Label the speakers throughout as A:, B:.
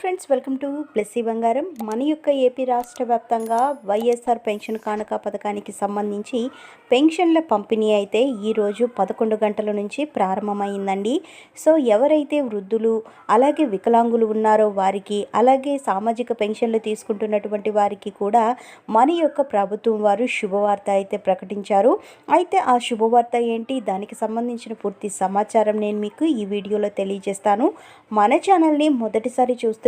A: Friends welcome to Blessy బంగారం. మన యొక్క ఏపీ రాష్ట్ర వ్యాప్తంగా వైఎస్ఆర్ పెన్షన్ కానుక పథకానికి సంబంధించి పెన్షన్ల పంపిణీ అయితే ఈరోజు పదకొండు గంటల నుంచి ప్రారంభమైందండి. సో ఎవరైతే వృద్ధులు అలాగే వికలాంగులు ఉన్నారో వారికి అలాగే సామాజిక పెన్షన్లు తీసుకుంటున్నటువంటి వారికి కూడా మన యొక్క ప్రభుత్వం వారు శుభవార్త అయితే ప్రకటించారు. అయితే ఆ శుభవార్త ఏంటి? దానికి సంబంధించిన పూర్తి సమాచారం నేను మీకు ఈ వీడియోలో తెలియజేస్తాను. మన ఛానల్ని మొదటిసారి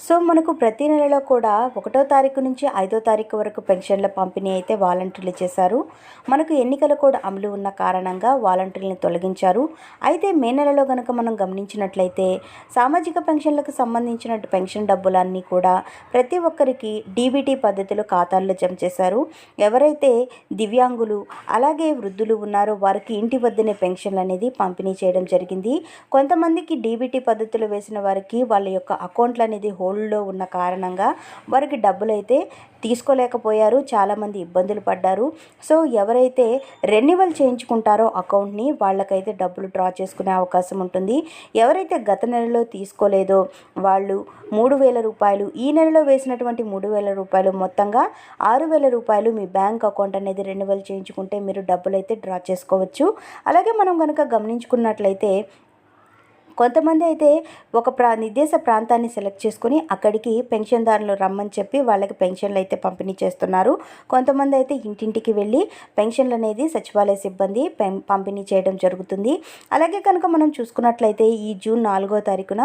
A: సో మనకు ప్రతి నెలలో కూడా ఒకటో తారీఖు నుంచి ఐదో తారీఖు వరకు పెన్షన్ల పంపిణీ అయితే వాలంటీర్లు చేశారు. మనకు ఎన్నికల కూడా అమలు ఉన్న కారణంగా వాలంటీర్లను తొలగించారు. అయితే మే నెలలో కనుక మనం గమనించినట్లయితే సామాజిక పెన్షన్లకు సంబంధించిన పెన్షన్ డబ్బులన్నీ కూడా ప్రతి ఒక్కరికి డీబీటీ పద్ధతిలో ఖాతాల్లో జమ చేశారు. ఎవరైతే దివ్యాంగులు అలాగే వృద్ధులు ఉన్నారో వారికి ఇంటి వద్దనే పెన్షన్లు అనేది పంపిణీ చేయడం జరిగింది. కొంతమందికి డీబీటీ పద్ధతిలో వేసిన వారికి వాళ్ళ యొక్క అకౌంట్లు అనేది హోల్డ్లో ఉన్న కారణంగా వారికి డబ్బులు అయితే తీసుకోలేకపోయారు. చాలామంది ఇబ్బందులు పడ్డారు. సో ఎవరైతే రెన్యువల్ చేయించుకుంటారో అకౌంట్ని వాళ్ళకైతే డబ్బులు డ్రా చేసుకునే అవకాశం ఉంటుంది. ఎవరైతే గత నెలలో తీసుకోలేదో వాళ్ళు మూడు వేల రూపాయలు ఈ నెలలో వేసినటువంటి మూడు వేల రూపాయలు మొత్తంగా ఆరు వేల రూపాయలు మీ బ్యాంక్ అకౌంట్ అనేది రెన్యువల్ చేయించుకుంటే మీరు డబ్బులు అయితే డ్రా చేసుకోవచ్చు. అలాగే మనం కనుక గమనించుకున్నట్లయితే కొంతమంది అయితే ఒక ప్రా నిర్దేశ ప్రాంతాన్ని సెలెక్ట్ చేసుకుని అక్కడికి పెన్షన్దారులు రమ్మని చెప్పి వాళ్ళకి పెన్షన్లు అయితే పంపిణీ చేస్తున్నారు. కొంతమంది అయితే ఇంటింటికి వెళ్ళి పెన్షన్లు అనేది సచివాలయ సిబ్బంది పంపిణీ చేయడం జరుగుతుంది. అలాగే కనుక మనం చూసుకున్నట్లయితే ఈ జూన్ నాలుగో తారీఖున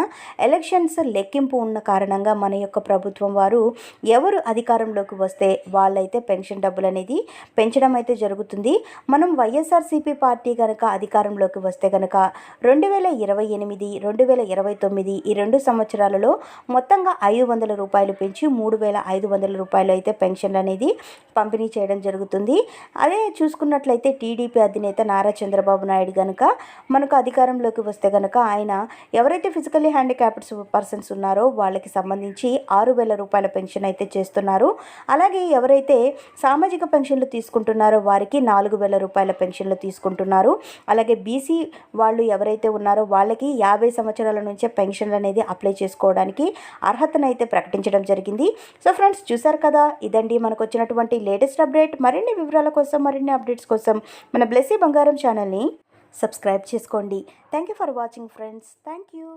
A: ఎలక్షన్స్ లెక్కింపు ఉన్న కారణంగా మన యొక్క ప్రభుత్వం వారు ఎవరు అధికారంలోకి వస్తే వాళ్ళైతే పెన్షన్ డబ్బులు అనేది పెంచడం అయితే జరుగుతుంది. మనం వైఎస్ఆర్సీపీ పార్టీ కనుక అధికారంలోకి వస్తే కనుక రెండు వేల ఇరవై ఎనిమిది ఎనిమిది రెండు వేల ఇరవై తొమ్మిది ఈ రెండు సంవత్సరాలలో మొత్తంగా ఐదు వందల రూపాయలు పెంచి మూడు వేల ఐదు వందల రూపాయలు అయితే పెన్షన్ అనేది పంపిణీ చేయడం జరుగుతుంది. అదే చూసుకున్నట్లయితే టీడీపీ అధినేత నారా చంద్రబాబు నాయుడు కనుక మనకు అధికారంలోకి వస్తే కనుక ఆయన ఎవరైతే ఫిజికల్లీ హ్యాండిక్యాప్డ్స్ పర్సన్స్ ఉన్నారో వాళ్ళకి సంబంధించి ఆరు వేల రూపాయల పెన్షన్ అయితే చేస్తున్నారు. అలాగే ఎవరైతే సామాజిక పెన్షన్లు తీసుకుంటున్నారో వారికి నాలుగు వేల రూపాయల పెన్షన్లు తీసుకుంటున్నారు. అలాగే బీసీ వాళ్ళు ఎవరైతే ఉన్నారో వాళ్ళకి యాభై సంవత్సరాల నుంచే పెన్షన్లు అనేది అప్లై చేసుకోవడానికి అర్హతనైతే ప్రకటించడం జరిగింది. సో ఫ్రెండ్స్ చూసారు కదా? ఇదండి మనకు వచ్చినటువంటి లేటెస్ట్ అప్డేట్. మరిన్ని వివరాల కోసం మరిన్ని అప్డేట్స్ కోసం మన బ్లెస్సీ బంగారం ఛానల్ని సబ్స్క్రైబ్ చేసుకోండి. Thank you for watching friends. Thank you